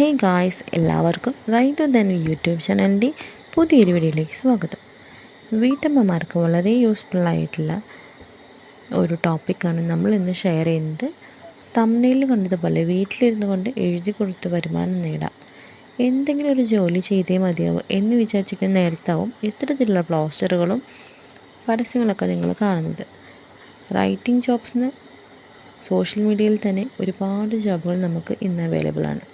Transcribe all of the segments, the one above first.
ഹേ guys എല്ലാവർക്കും right then YouTube ചാനലിന്റെ പുതിയൊരു വീഡിയോയിലേക്ക് സ്വാഗതം. വീട്ടമ്മമാർക്ക് വളരെ യൂസ്ഫുൾ ആയിട്ടുള്ള ഒരു ടോപ്പിക്കാണ് നമ്മൾ ഇന്ന് ഷെയർ ചെയ്യുന്നത്. തമ്മനയിൽ കണ്ടതുപോലെ വീട്ടിലിരുന്നു കൊണ്ട് എഴുതി കൊടുത്ത് വരുമാനം നേടാം. എന്തെങ്കിലും ഒരു ജോലി ചെയ്തേ മതിയാവും എന്ന് വിചാരിച്ചിരിക്കുന്ന നേരത്താവും ഇത്തരത്തിലുള്ള പ്ലോസ്റ്ററുകളും പരസ്യങ്ങളൊക്കെ നിങ്ങൾ കാണുന്നത്. റൈറ്റിംഗ് ജോബ്സിന് സോഷ്യൽ മീഡിയയിൽ തന്നെ ഒരുപാട് ജോബുകൾ നമുക്ക് ഇന്ന് അവൈലബിൾ ആണ്.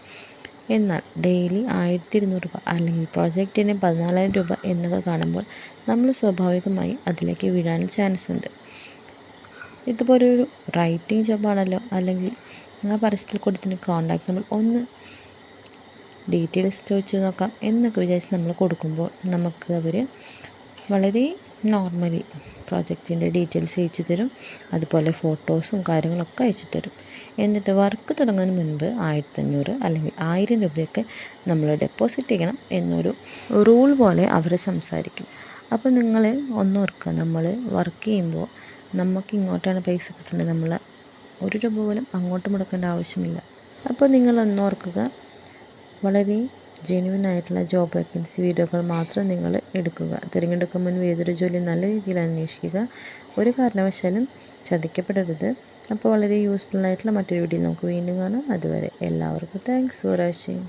എന്നാൽ ഡെയിലി ആയിരത്തി ഇരുന്നൂറ് രൂപ അല്ലെങ്കിൽ പ്രോജക്റ്റിന് പതിനാലായിരം രൂപ എന്നൊക്കെ കാണുമ്പോൾ നമ്മൾ സ്വാഭാവികമായി അതിലേക്ക് വീഴാൻ ചാൻസ് ഉണ്ട്. ഇതുപോലൊരു റൈറ്റിംഗ് ജോബാണല്ലോ അല്ലെങ്കിൽ നിങ്ങൾ പരസ്യത്തിൽ കൊടുത്തിന് കോണ്ടാക്ട് നമ്പർ ഒന്ന് ഡീറ്റെയിൽസ് ചോദിച്ചു നോക്കാം എന്നൊക്കെ വിചാരിച്ച് നമ്മൾ കൊടുക്കുമ്പോൾ നമുക്ക് അവർ വളരെ നോർമലി പ്രോജക്റ്റിന്റെ ഡീറ്റെയിൽസ് അയച്ചു തരും. അതുപോലെ ഫോട്ടോസും കാര്യങ്ങളൊക്കെ അയച്ചു തരും. എന്നിട്ട് വർക്ക് തുടങ്ങുന്നതിന് മുൻപ് ആയിരത്തഞ്ഞൂറ് അല്ലെങ്കിൽ ആയിരം രൂപയൊക്കെ നമ്മൾ ഡെപ്പോസിറ്റ് ചെയ്യണം എന്നൊരു റൂൾ പോലെ അവർ സംസാരിക്കും. അപ്പോൾ നിങ്ങൾ ഒന്നോർക്കുക നമ്മൾ വർക്ക് ചെയ്യുമ്പോൾ നമുക്ക് ഇങ്ങോട്ടാണ് പൈസ കിട്ടേണ്ടത്. നമ്മൾ ഒരു രൂപ പോലും അങ്ങോട്ട് മുടക്കേണ്ട ആവശ്യമില്ല. അപ്പോൾ നിങ്ങൾ ഒന്നോർക്കുക വളരെ ജെന്യൂൻ ആയിട്ടുള്ള ജോബ് വേക്കൻസി വീഡിയോകൾ മാത്രം നിങ്ങൾ എടുക്കുക. തിരഞ്ഞെടുക്കും മുൻപ് ഏതൊരു ജോലി നല്ല രീതിയിൽ അന്വേഷിക്കുക. ഒരു കാരണവശാലും ചതിക്കപ്പെടരുത്. അപ്പോൾ വളരെ യൂസ്ഫുൾ ആയിട്ടുള്ള മറ്റൊരു വീഡിയോ നമുക്ക് വീണ്ടും കാണാം. അതുവരെ എല്ലാവർക്കും താങ്ക്സ് ഫോർ വാച്ചിങ്